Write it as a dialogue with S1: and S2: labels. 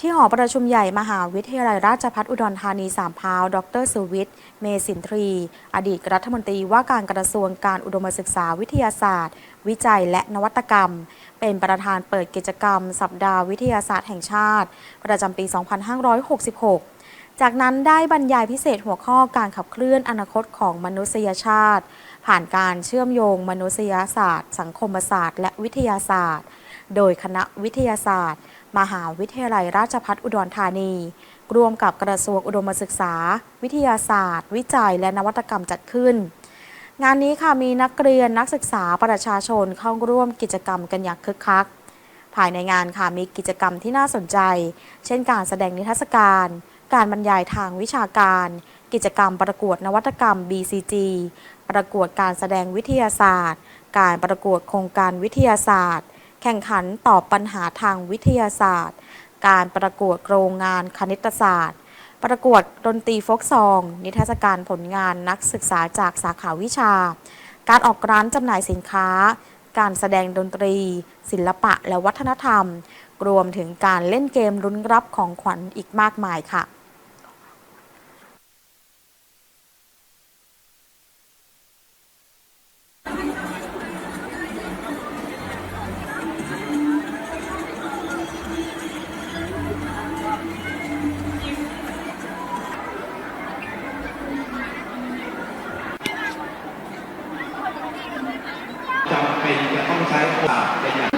S1: ที่หอประชุมใหญ่มหาวิทยาลัยราชภัฏอุดรธานีสามพาว ดรสุวิทย์ เมสินทรี อดีตรัฐมนตรีว่าการกระทรวงการอุดมศึกษาวิทยาศาสตร์ วิจัยและนวัตกรรม เป็นประธานเปิดกิจกรรม สัปดาห์วิทยาศาสตร์แห่งชาติ ประจำปี 2566 จากนั้นได้บรรยายพิเศษหัวข้อการขับเคลื่อนอนาคตของมนุษยชาติ ผ่านการเชื่อมโยงมนุษยศาสตร์ สังคมศาสตร์ และวิทยาศาสตร์ โดยคณะวิทยาศาสตร์ มหาวิทยาลัยราชภัฏอุดรธานี ร่วมกับกระทรวงอุดมศึกษา วิทยาศาสตร์ วิจัยและนวัตกรรมจัดขึ้น งานนี้ค่ะมีนักเรียนนักศึกษาประชาชนเข้าร่วมกิจกรรมกันอย่างคึกคัก ภายในงานค่ะมีกิจกรรมที่น่าสนใจ เช่นการแสดงนิทรรศการ การบรรยายทางวิชาการ กิจกรรมประกวดนวัตกรรม BCG ประกวดการแสดงวิทยาศาสตร์ การประกวดโครงการวิทยาศาสตร์ แข่งขันตอบปัญหาทางวิทยาศาสตร์ การประกวดโครงงานคณิตศาสตร์ ประกวดดนตรีฟกซอง นิทรรศการผลงานนักศึกษาจากสาขาวิชา การออกร้านจำหน่ายสินค้า การแสดงดนตรี ศิลปะและวัฒนธรรม รวมถึงการเล่นเกมรุ้นรับของขวัญอีกมากมายค่ะ
S2: ใช้โอกาสเป็นอย่าง